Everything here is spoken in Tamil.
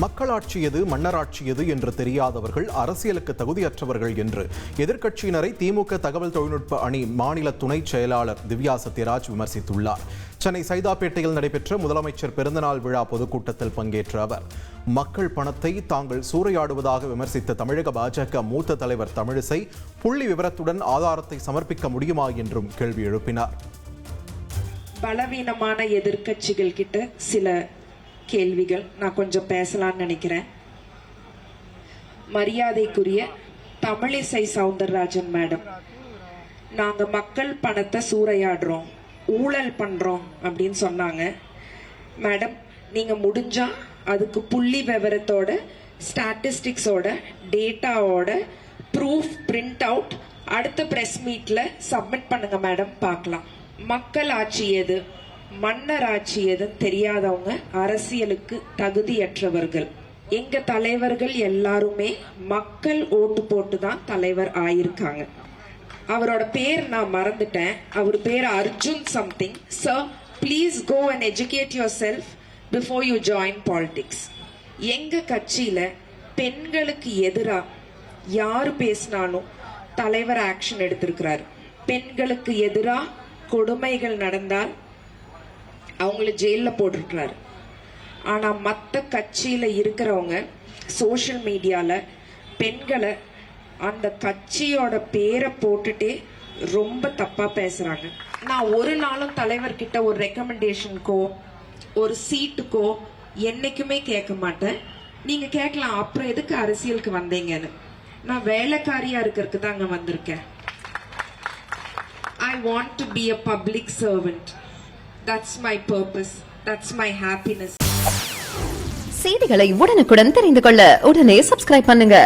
மக்களாட்சி எது மன்னராட்சி எது என்று தெரியாதவர்கள் அரசியலுக்கு தகுதியற்றவர்கள் என்று. எதிர்க்கட்சியினரை திமுக தகவல் தொழில்நுட்ப அணி மாநில துணைச் செயலாளர் திவ்யா சத்யராஜ் விமர்சித்துள்ளார். சென்னை சைதாப்பேட்டையில் நடைபெற்ற முதலமைச்சர் பிறந்தநாள் விழா பொதுக்கூட்டத்தில் பங்கேற்ற அவர் மக்கள் பணத்தை தாங்கள் சூறையாடுவதாக விமர்சித்த தமிழக பாஜக மூத்த தலைவர் தமிழிசை புள்ளி விவரத்துடன் ஆதாரத்தை சமர்ப்பிக்க முடியுமா என்றும் கேள்வி எழுப்பினார். பலவீனமான எதிர்க்கட்சிகள் கிட்ட சில கேள்விகள் நான் கொஞ்சம் பேசலாம்னு நினைக்கிறேன். மரியாதைக்குரிய தமிழிசை சவுந்தரராஜன் மேடம் நாங்க மக்கள் பணத்தை சூறையாடுறோம் ஊழல் பண்றோம் அப்படின்னு சொன்னாங்க. மேடம் நீங்க முடிஞ்சா அதுக்கு புள்ளி விவரத்தோட ஸ்டாட்டிஸ்டிக்ஸோட டேட்டாவோட ப்ரூஃப் பிரிண்ட் அவுட் அடுத்த ப்ரெஸ் மீட்ல சப்மிட் பண்ணுங்க மேடம் பார்க்கலாம். மக்கள் ஆட்சி எது? மன்னர் ஆட்சி தெரியாதவங்க அரசியலுக்கு தகுதியற்றவர்கள். எங்க தலைவர்கள் எல்லாருமே மக்கள் ஓட்டு போட்டு தான் தலைவர் ஆயிருக்காங்க. அவரோட பேர் நான் மறந்துட்டேன். அவர் பேர் Arjun something sir please go and educate yourself before you join politics எங்க கட்சியில பெண்களுக்கு எதிராக யார் பேசினாலும் தலைவர் ஆக்ஷன் எடுத்திருக்கிறார். பெண்களுக்கு எதிராக கொடுமைகள் நடந்தால் அவங்கள ஜெயிலில் போட்டிருக்கிறாரு. ஆனால் மற்ற கட்சியில் இருக்கிறவங்க சோஷியல் மீடியாவில் பெண்களை அந்த கட்சியோட பேரை போட்டுட்டே ரொம்ப தப்பாக பேசுகிறாங்க நான் ஒரு நாளும் தலைவர்கிட்ட ஒரு ரெக்கமெண்டேஷனுக்கோ ஒரு சீட்டுக்கோ என்றைக்குமே கேட்க மாட்டேன். நீங்கள் கேட்கலாம் அப்புறம் எதுக்கு அரசியலுக்கு வந்தீங்கன்னு. நான் வேலைக்காரியாக இருக்கிறதுக்கு தாங்க வந்திருக்கேன். I want to be a public servant that's my purpose that's my happiness செய்திகளை உடனுக்குடன் தெரிந்து கொள்ள உடனே சப்ஸ்கிரைப் பண்ணுங்க.